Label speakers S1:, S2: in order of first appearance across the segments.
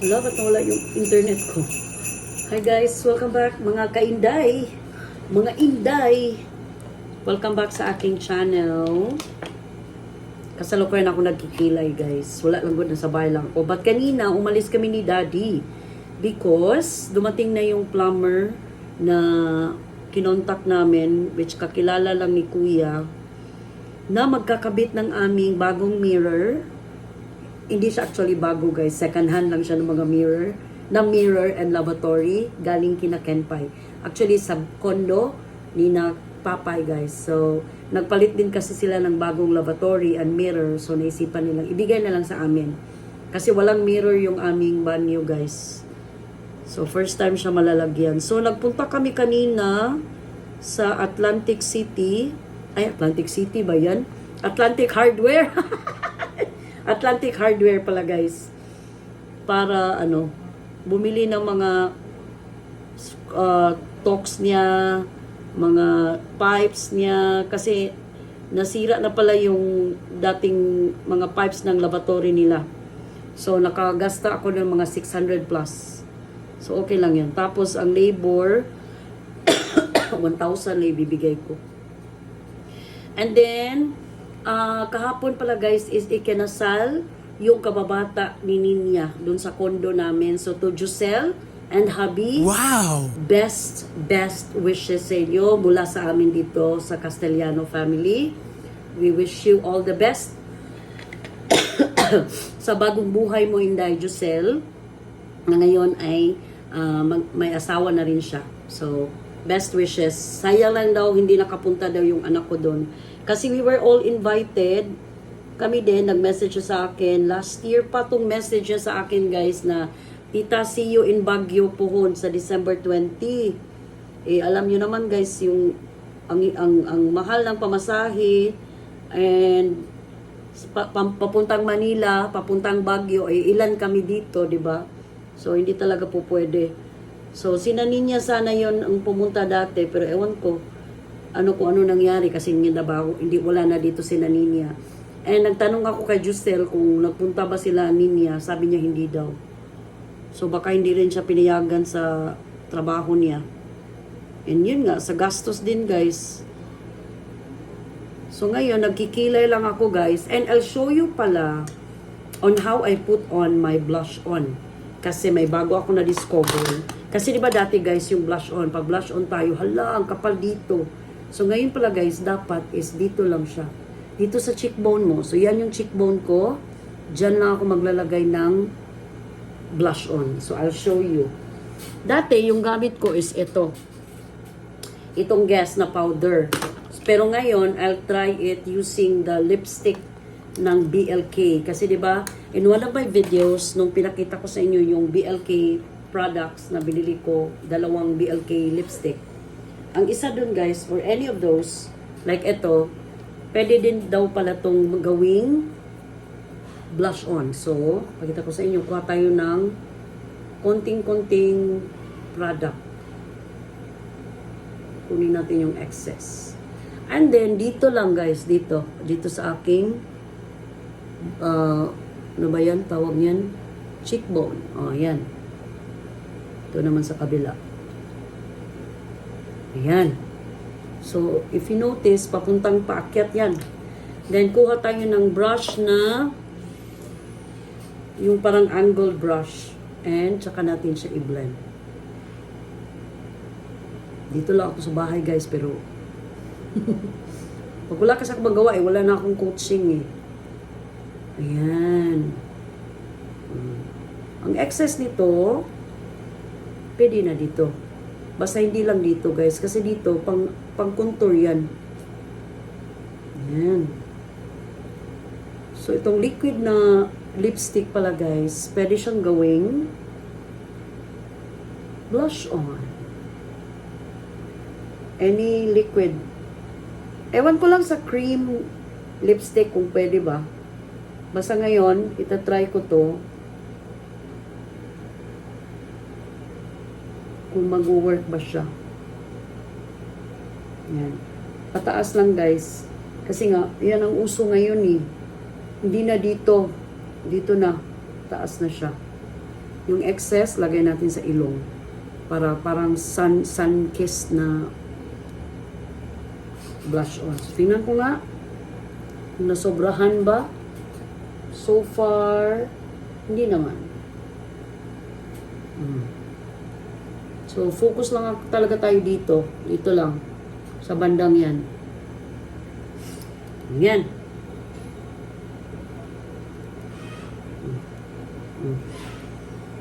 S1: Wala, ba't nawala yung internet ko? Hi guys, welcome back mga kainday, mga inday. Welcome back sa aking channel. Kasalukuyan ako nagkikilay guys. Wala lang good, nasa bahay lang ako. But kanina, umalis kami ni daddy. Because dumating na yung plumber na kinontak namin, which kakilala lang ni kuya, na magkakabit ng aming bagong mirror hindi siya actually bago guys. Second hand lang siya ng mga mirror. Na mirror and lavatory. Galing kina Kenpai. Actually, sa condo ni na Papay guys. So, nagpalit din kasi sila ng bagong lavatory and mirror. So, naisipan nilang ibigay na lang sa amin. Kasi walang mirror yung aming banyo guys. So, first time siya malalagyan. So, nagpunta kami kanina sa Atlantic City. Ay, Atlantic City ba yan? Atlantic Hardware. Atlantic Hardware pala guys. Para ano, bumili ng mga uh, talks niya, mga pipes niya kasi nasira na pala yung dating mga pipes ng lavatory nila. So nakagasta ako ng mga 600 plus. So okay lang yan. Tapos ang labor 1,000 na ibibigay ko. And then, ah, kahapon pala guys is ikinasal yung kababata ni Ninya dun sa kondo namin. So to Giselle and hubby,
S2: Wow!
S1: best, best wishes sa inyo mula sa amin dito sa Castellano family. We wish you all the best sa bagong buhay mo, Inday Giselle, na ngayon ay ah, mag- may asawa na rin siya. So, best wishes. Sayang lang daw, hindi nakapunta daw yung anak ko doon. Kasi we were all invited. Kami din, nag-message sa akin. Last year pa tong message niya sa akin, guys, na Tita, see you in Baguio, Puhon, sa December 20. Eh, alam nyo naman, guys, yung ang, ang, ang mahal ng pamasahe and pa- papuntang Manila, papuntang Baguio, eh, ilan kami dito, di ba? So, hindi talaga po pwede. So, sinanin niya sana yon ang pumunta dati, pero ewan ko, ano kung ano nangyari kasi hindi na ba ako- hindi wala na dito si Naninya. And nagtanong ako kay Justel kung nagpunta ba sila Ninya, sabi niya hindi daw. So baka hindi rin siya pinayagan sa trabaho niya. And yun nga, sa gastos din guys. So ngayon, nagkikilay lang ako guys. And I'll show you pala on how I put on my blush on. Kasi may bago ako na-discover. Kasi di ba dati guys, yung blush on, pag blush on tayo, hala, ang kapal dito. So ngayon pala guys, dapat is dito lang siya. Dito sa cheekbone mo. So yan yung cheekbone ko. Diyan lang ako maglalagay ng blush on. So I'll show you. Dati, yung gamit ko is ito. Itong Guess na powder. Pero ngayon, I'll try it using the lipstick ng BLK. Kasi 'di ba in one of my videos, nung pinakita ko sa inyo yung BLK products na binili ko, dalawang BLK lipstick. Ang isa dun guys, or any of those, like ito, pwede din daw pala tong gawing blush on. So, pakita ko sa inyo, kuha tayo ng konting-konting product. Kunin natin yung excess. And then, dito lang guys, dito. Dito sa aking, uh, ano ba yan? Tawag yan? Cheekbone. O, oh, yan. Ito naman sa kabila. Ayan. So, if you notice, papuntang paakyat yan. Then, kuha tayo ng brush na yung parang angled brush. And, tsaka natin siya i-blend. Dito lang ako sa bahay, guys, pero pag wala kasi ako magawa, eh, wala na akong coaching, eh. Ayan. Mm. Ang excess nito, pwede na dito. Basta hindi lang dito, guys. Kasi dito, pang, pang contour yan. Ayan. So, itong liquid na lipstick pala, guys, pwede siyang gawing blush on. Any liquid. Ewan ko lang sa cream lipstick kung pwede ba. Basta ngayon, itatry ko to. Kung mag-work ba siya. Yan. Pataas lang guys. Kasi nga, yan ang uso ngayon eh. Hindi na dito. Dito na. Taas na siya. Yung excess, lagay natin sa ilong. Para parang sun, sun kissed na blush on. So, tingnan ko nga kung nasobrahan ba. So far, hindi naman. Mm. So, focus lang talaga tayo dito. Dito lang. Sa bandang yan. Yan.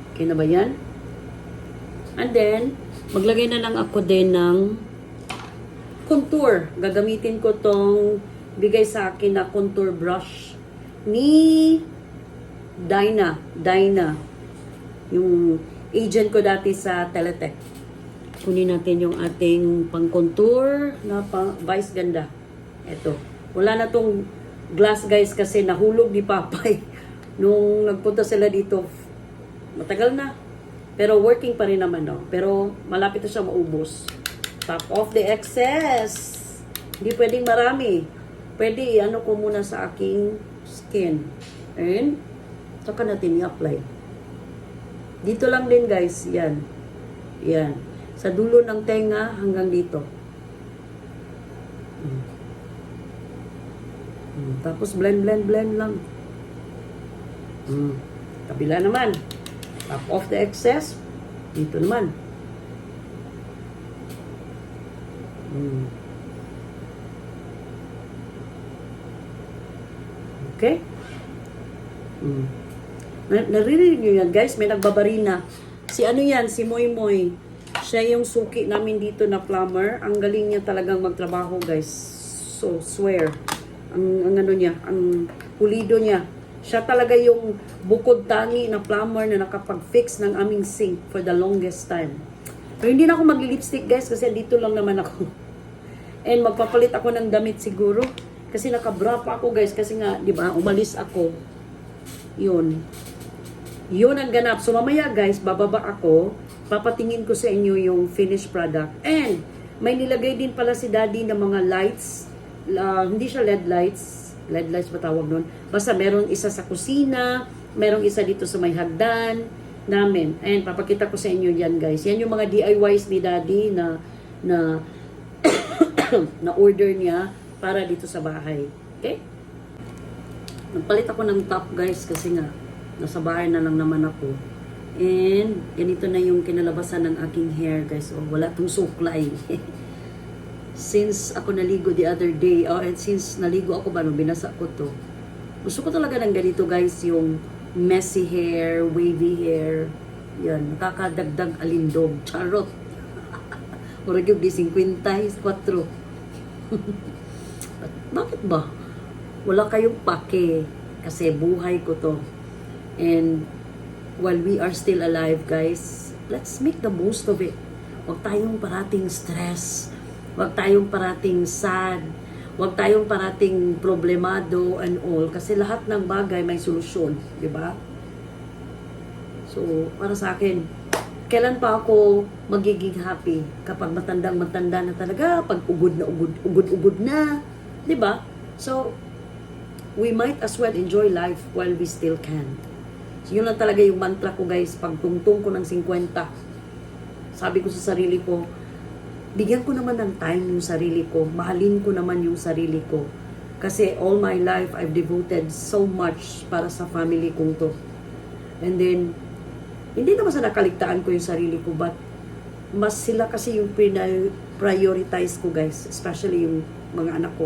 S1: Okay na ba yan? And then, maglagay na lang ako din ng contour. Gagamitin ko tong bigay sa akin na contour brush ni Dyna. Dyna. Yung agent ko dati sa Teletech. Kunin natin yung ating pang-contour na pang Vice Ganda. Ito. Wala na tong glass guys kasi nahulog ni Papay. Nung nagpunta sila dito, matagal na. Pero working pa rin naman, no? Pero malapit na siya maubos. Top off the excess. Hindi pwedeng marami. Pwede ano ko muna sa aking skin. And, saka natin i-apply. Dito lang din guys, yan. Yan. Sa dulo ng tenga hanggang dito. Mm. Mm, Tapos blend, blend, blend lang. Mm. Kabila naman. Top off the excess. Dito naman. Mm. Okay? Mm. Na- naririnig nyo yan, guys. May nagbabarina. Si ano yan? Si Moy Moy. Siya yung suki namin dito na plumber. Ang galing niya talagang magtrabaho, guys. So, swear. Ang, ang ano niya, ang pulido niya. Siya talaga yung bukod tangi na plumber na nakapag-fix ng aming sink for the longest time. Pero hindi na ako magli-lipstick, guys, kasi dito lang naman ako. And magpapalit ako ng damit siguro. Kasi nakabra pa ako, guys. Kasi nga, di ba, umalis ako. Yun. Yun ang ganap. So, mamaya, guys, bababa ako. Papatingin ko sa inyo yung finished product. And, may nilagay din pala si daddy ng mga lights. La- hindi siya LED lights. LED lights ba tawag nun? Basta meron isa sa kusina, merong isa dito sa may hagdan namin. And papakita ko sa inyo yan guys. Yan yung mga DIYs ni daddy na na na order niya para dito sa bahay. Okay? Nagpalit ako ng top guys kasi nga nasa bahay na lang naman ako. And ganito na yung kinalabasan ng aking hair guys. Oh, wala tong suklay. since ako naligo the other day, oh, and since naligo ako ba nung binasa ko to, gusto ko talaga ng ganito guys, yung messy hair, wavy hair. Yan, nakakadagdag alindog. Charot. Murag yung di 54. But bakit ba? Wala kayong pake. Kasi buhay ko to. And while we are still alive, guys, let's make the most of it. Huwag tayong parating stress. Huwag tayong parating sad. Huwag tayong parating problemado and all. Kasi lahat ng bagay may solusyon. Ba? So, para sa akin, kailan pa ako magiging happy kapag matandang matanda na talaga, pag ugod na ugod, ugod, ugod na, ba? So, we might as well enjoy life while we still can. So, yun lang talaga yung mantra ko guys, pag tungtong ko ng 50, sabi ko sa sarili ko, bigyan ko naman ng time yung sarili ko, mahalin ko naman yung sarili ko. Kasi all my life, I've devoted so much para sa family kong to. And then, hindi naman sa nakaligtaan ko yung sarili ko, but mas sila kasi yung prioritize ko guys, especially yung mga anak ko.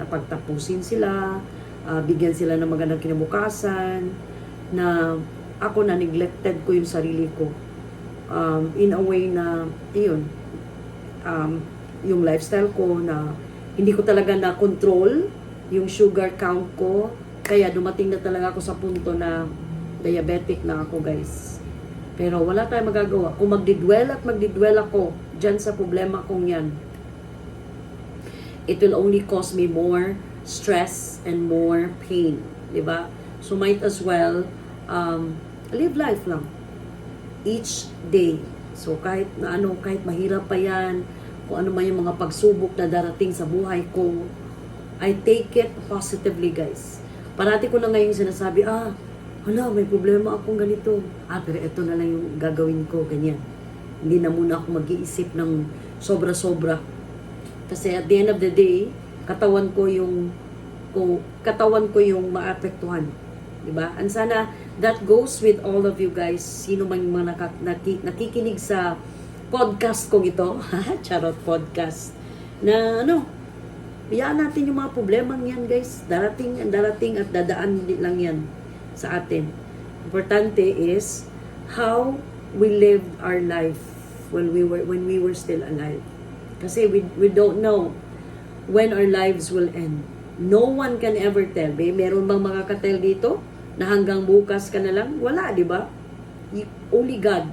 S1: Na pagtapusin sila, ah, bigyan sila ng magandang kinabukasan, na ako na neglected ko yung sarili ko. Um, in a way na, iyon, um, yung lifestyle ko na hindi ko talaga na control yung sugar count ko. Kaya dumating na talaga ako sa punto na diabetic na ako guys. Pero wala tayong magagawa. Kung magdidwell at magdidwell ako dyan sa problema kong yan, it will only cause me more stress and more pain. 'di ba? So might as well um, live life lang. Each day. So kahit na ano, kahit mahirap pa yan, kung ano man yung mga pagsubok na darating sa buhay ko, I take it positively guys. Parati ko na ngayon sinasabi, ah, Hala, may problema akong ganito. Ah, pero ito na lang yung gagawin ko, ganyan. Hindi na muna ako mag-iisip ng sobra-sobra. Kasi at the end of the day, katawan ko yung kung katawan ko yung maapektuhan. 'Di ba? And sana that goes with all of you guys. Sino man yung mga naka- naki- nakikinig sa podcast ko ito, charot podcast, na ano, Biyaan natin yung mga problema yan, guys. Darating and darating at dadaan lang yan sa atin. Importante is how we lived our life when we were when we were still alive. Kasi we we don't know when our lives will end. No one can ever tell. May meron bang mga katel dito na hanggang bukas ka na lang? Wala, di ba? Only God.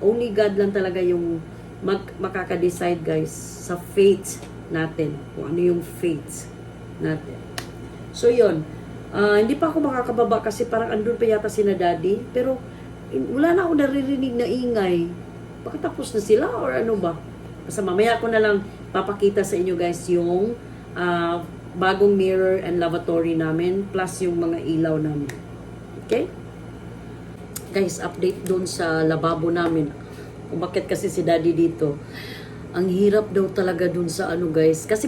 S1: Only God lang talaga yung mag, makaka-decide, guys, sa fate natin. Kung ano yung fate natin. So, yun. Ah, hindi pa ako makakababa kasi parang andun pa yata si na daddy. Pero, wala na ako naririnig na ingay. Bakit tapos na sila or ano ba? Basta mamaya ko na lang papakita sa inyo guys yung ah, bagong mirror and lavatory namin plus yung mga ilaw namin. Okay? Guys, update doon sa lababo namin. Kung bakit kasi si daddy dito. Ang hirap daw talaga doon sa ano guys. Kasi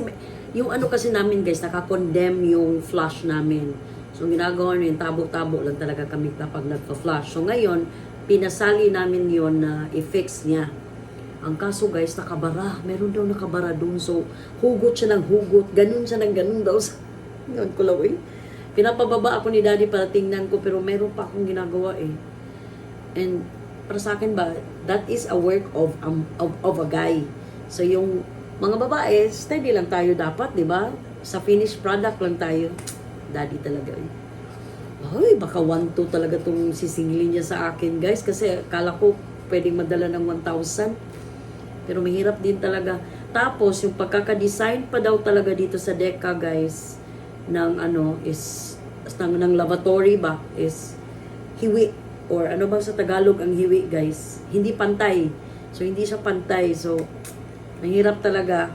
S1: yung ano kasi namin guys, naka-condemn yung flush namin. So ginagawa nyo yung tabo-tabo lang talaga kami kapag nagpa-flush. So ngayon, pinasali namin yon na i-fix niya. Ang kaso guys, nakabara. Meron daw nakabara doon. So, hugot siya ng hugot. Ganun siya ng ganun daw. Ngayon ko lang eh. Pinapababa ako ni daddy para tingnan ko pero meron pa akong ginagawa eh. And para sa akin ba, that is a work of, um, of, of a guy. So yung mga babae, steady lang tayo dapat, di ba? Sa finished product lang tayo. Daddy talaga eh. Ay, baka 1-2 talaga itong sisingilin niya sa akin, guys. Kasi akala ko pwedeng madala ng 1,000. Pero mahirap din talaga. Tapos, yung pagkaka-design pa daw talaga dito sa Deca, guys, ng ano, is, ng, ng lavatory ba, is hiwi. Or ano ba sa Tagalog ang hiwi, guys? Hindi pantay. So, hindi siya pantay. So, mahirap talaga.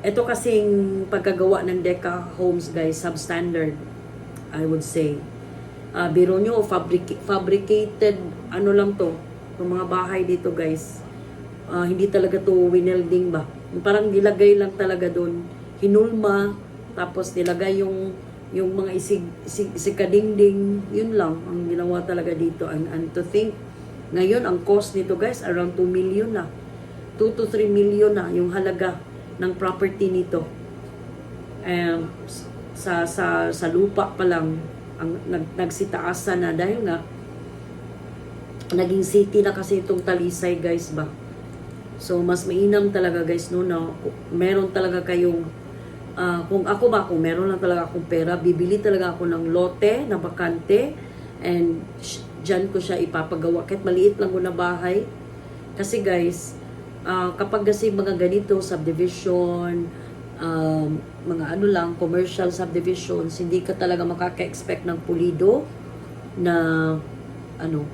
S1: Ito kasing pagkagawa ng Deca homes, guys, substandard, I would say. Ah, biro nyo, fabric- fabricated, ano lang to, yung mga bahay dito, guys. Ah, hindi talaga to winelding ba? Parang nilagay lang talaga doon. Hinulma, tapos nilagay yung yung mga isig, isig, isikadingding, yun lang ang ginawa talaga dito. And, and to think, ngayon ang cost nito guys, around 2 million na. 2 to 3 million na yung halaga ng property nito. Um, sa, sa, sa lupa pa lang, ang, nag, nagsitaasan na dahil nga, naging city na kasi itong Talisay guys ba. So, mas mainam talaga guys no na meron talaga kayong ah, kung ako ba, kung meron lang talaga akong pera, bibili talaga ako ng lote na bakante and dyan ko siya ipapagawa. Kahit maliit lang ko na bahay. Kasi guys, ah, kapag kasi mga ganito, subdivision, um, mga ano lang, commercial subdivisions, hindi ka talaga makaka-expect ng pulido na ano,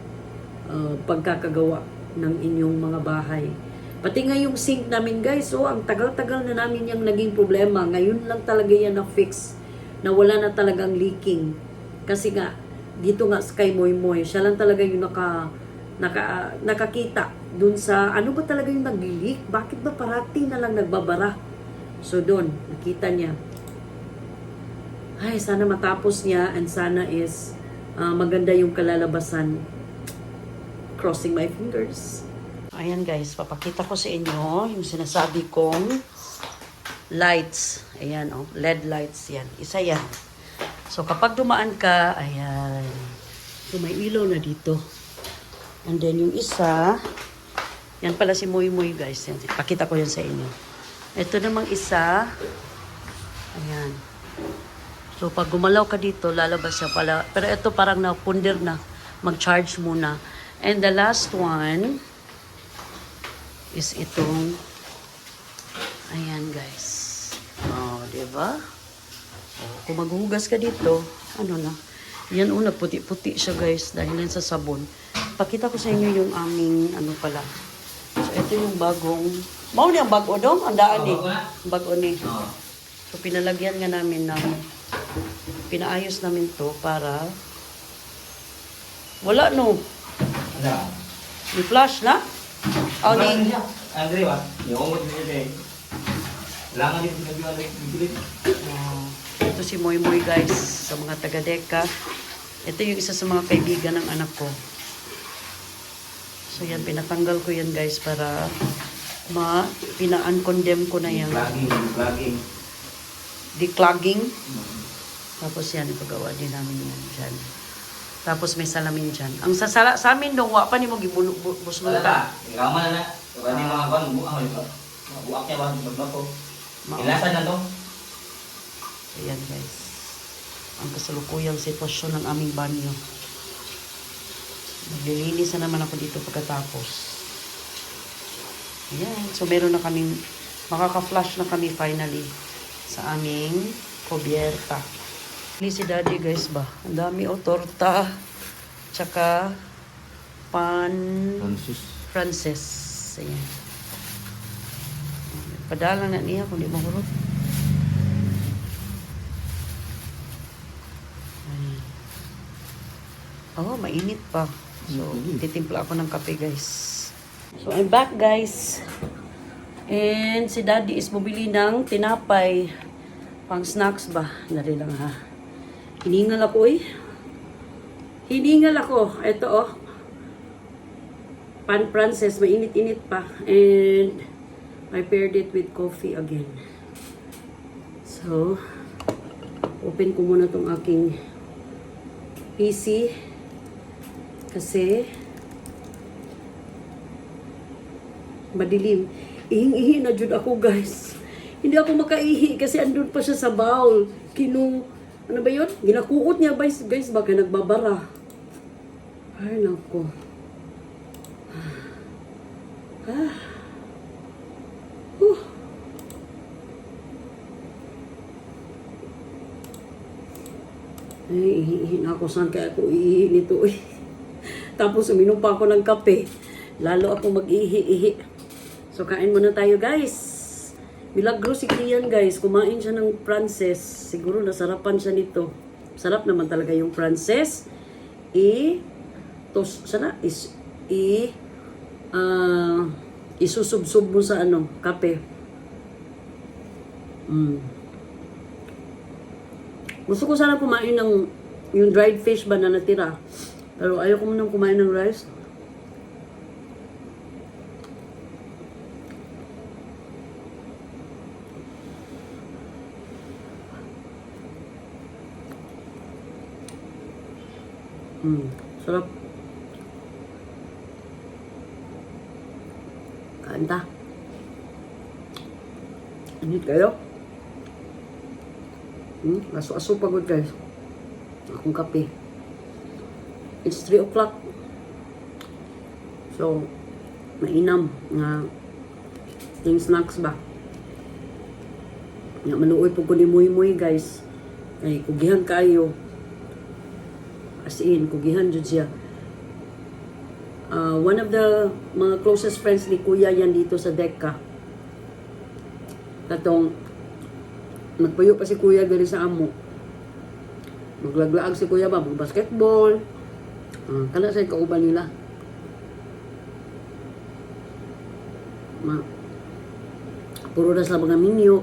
S1: uh, pagkakagawa ng inyong mga bahay. Pati nga yung sink namin guys, so ang tagal-tagal na namin yung naging problema. Ngayon lang talaga yan na-fix na wala na talagang leaking. Kasi nga, dito nga sa kay Moy Moy, siya lang talaga yung naka, naka, nakakita dun sa, ano ba talaga yung nag-leak? Bakit ba parati na lang nagbabara? So doon, nakita niya. Ay, sana matapos niya and sana is ah, maganda yung kalalabasan. Crossing my fingers. Ayan guys, papakita ko sa inyo yung sinasabi kong lights. Ayan oh, LED lights yan. Isa yan. So kapag dumaan ka, ayan. So may ilaw na dito. And then yung isa, yan pala si Muy Muy guys. Yan. Pakita ko yan sa inyo. Ito namang isa, ayan. So, pag gumalaw ka dito, lalabas siya pala. Pero ito parang napunder na. Mag-charge muna. And the last one is itong ayan guys. Oh, di ba? Oh, kung maghugas ka dito, ano na. Yan una, puti-puti siya guys dahil yan sa sabon. Pakita ko sa inyo yung aming ano pala. So, ito yung bagong Mao ni ang bago dong, ang daan ni. Bago ni. So pinalagyan nga namin ng pinaayos namin to para Wala no.
S2: Ano?
S1: May flash na?
S2: Niya. Andre ba? Yung umot niya dyan. Wala nga dito.
S1: Oh, ito si Moy Moy guys sa mga taga-deka. Ito yung isa sa mga kaibigan ng anak ko. So yan, pinatanggal ko yan guys para ma pina-uncondemn ko na yan.
S2: Vlogging, vlogging.
S1: Declogging. Tapos yan, ipagawa din namin yan dyan. Tapos may salamin dyan. Ang sa, sala, sa amin daw, wa pa ni mo
S2: Wala
S1: gibusluta.
S2: ka. Ikaw man na. Ikaw ni mga kan buang ito. Buak niya ba magbako. Ilasan na to.
S1: Ayan guys. Ang kasalukuyang sitwasyon ng aming banyo. Maglilinis na naman ako dito pagkatapos. Ayan. So meron na kaming, makaka-flash na kami finally sa aming kubyerta. Ni si daddy guys ba? Ang dami o torta. Tsaka pan
S2: Francis.
S1: Frances. Ayan. Padalang na niya kung di mahurot. Oh, mainit pa. So, titimpla ako ng kape, guys. So, I'm back, guys. And si daddy is bumili ng tinapay. Pang snacks ba? Dali lang ha. Hiningal ako eh. Hiningal ako. Ito oh. Pan Frances, mainit-init pa. And I paired it with coffee again. So, open ko muna tong aking PC. Kasi, madilim. Ihing-ihi na jud ako, guys. Hindi ako makaihi kasi andun pa siya sa bowl. Kinung, ano ba yun? Ginakuot niya, guys, guys baka nagbabara. Ay, nako. Ah. Huh. Ay, ihihin ako. Saan kaya ako ihihin nito eh. Tapos uminom pa ako ng kape. Lalo ako mag-ihi-ihi. So, kain muna tayo guys. Milagro si Kian guys. Kumain siya ng Frances. Siguro nasarapan siya nito. Sarap naman talaga yung Frances. I, tos, sana, is, i, ah, isusubsub mo sa ano, kape. Mm. Gusto ko sana kumain ng yung dried fish ba na natira. Pero ayaw ko munang kumain ng rice. Mm, sarap. Kain ta. Init kayo? Hmm, aso-aso pagod guys. Akong kape. It's 3 o'clock. So, mainam nga yung snacks ba. Nga maluoy po ko ni Muy guys. Ay, kugihan kayo. In, kugihan jud siya. Uh, one of the mga closest friends ni Kuya yan dito sa Decca. Katong nagpuyo pa si Kuya diri sa amo. Maglaglaag si Kuya ba, basketball. Uh, kana sa kauban nila. Ma puro na sa mga minyo.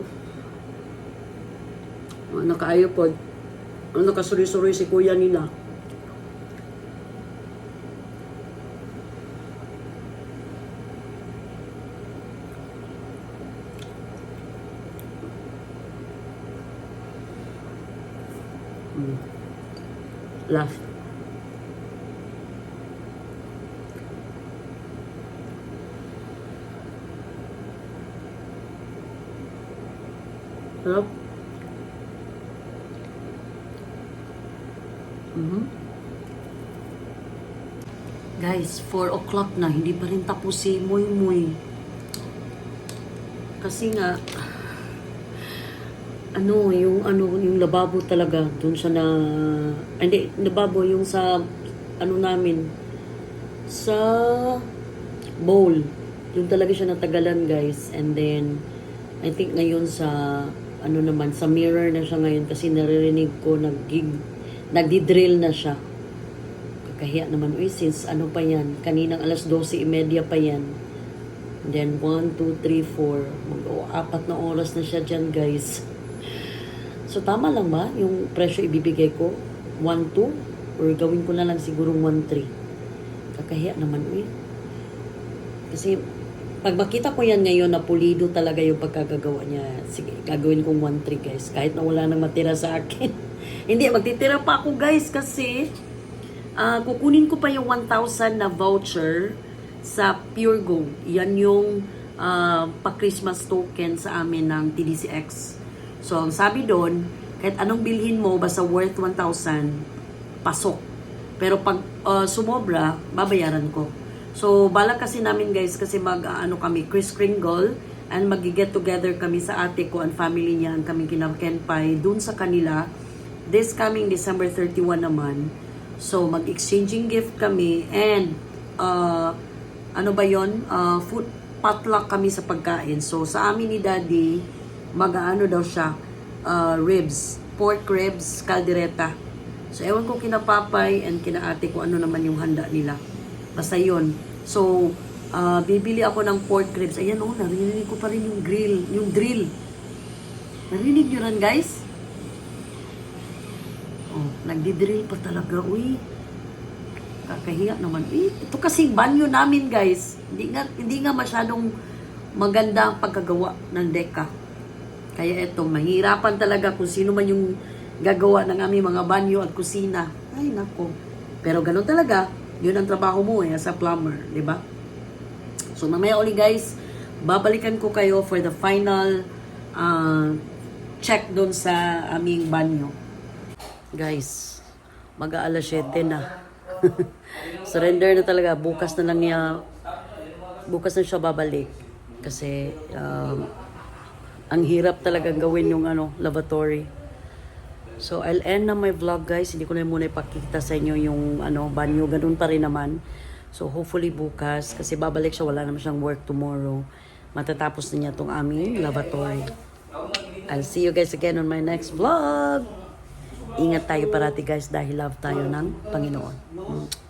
S1: Uh, nakaayo po. Ano nakasuri-suri si Kuya nila. Last. Sarap. Mhm. Guys, 4 o'clock na. Hindi pa rin tapos si Moy Moy. Kasi nga, ano, yung ano, yung lababo talaga, dun siya na, hindi, lababo yung sa, ano namin, sa bowl. Yung talaga siya natagalan, guys. And then, I think ngayon sa, ano naman, sa mirror na siya ngayon kasi naririnig ko, nag nagdi-drill na siya. Kakahiya naman, uy, since ano pa yan, kaninang alas 12.30 pa yan. Then, 1, 2, 3, 4. Mag oh, apat na oras na siya dyan, guys. So, tama lang ba yung presyo ibibigay ko? 1, 2? Or gawin ko na lang siguro 1, 3? Kakahiya naman, uy. Kasi, pag makita ko yan ngayon na pulido talaga yung pagkagagawa niya, sige, gagawin kong 1, 3, guys. Kahit na wala nang matira sa akin. Hindi, magtitira pa ako, guys, kasi ah kukunin ko pa yung 1,000 na voucher sa Pure Go. Yan yung ah, pa-Christmas token sa amin ng TDCX. So, ang sabi doon, kahit anong bilhin mo, basta worth 1,000, pasok. Pero pag ah, sumobra, babayaran ko. So, balak kasi namin guys, kasi mag, ah, ano kami, Chris Kringle, and mag-get together kami sa ate ko and family niya, ang kaming kinakenpay, dun sa kanila, this coming December 31 naman. So, mag-exchanging gift kami and uh, ano ba yon Uh, food potluck kami sa pagkain. So, sa amin ni Daddy, mag-ano daw siya, uh, ribs, pork ribs, caldereta. So, ewan ko kina Papay and kina ate ko ano naman yung handa nila. Basta yun. So, uh, bibili ako ng pork ribs. Ayan oh, narinig ko pa rin yung grill, yung drill. Narinig nyo rin guys? Oh, nagdi-drill pa talaga, uy. Kakahiya naman. Eh, ito kasing banyo namin, guys. Hindi nga, hindi nga masyadong maganda ang pagkagawa ng deka. Kaya ito, mahirapan talaga kung sino man yung gagawa ng aming mga banyo at kusina. Ay, nako. Pero ganun talaga, yun ang trabaho mo eh, as a plumber, di ba? So, mamaya uli guys, babalikan ko kayo for the final uh, check doon sa aming banyo. Guys, mag-aalas 7 na. Surrender na talaga. Bukas na lang niya, bukas na siya babalik. Kasi, um, ang hirap talagang gawin yung ano, lavatory. So, I'll end na my vlog guys. Hindi ko na muna ipakita sa inyo yung ano, banyo. Ganun pa rin naman. So, hopefully bukas, kasi babalik siya, wala naman siyang work tomorrow. Matatapos na niya tong aming lavatory. I'll see you guys again on my next vlog. Ingat tayo parati guys dahil love tayo ng Panginoon. Mm.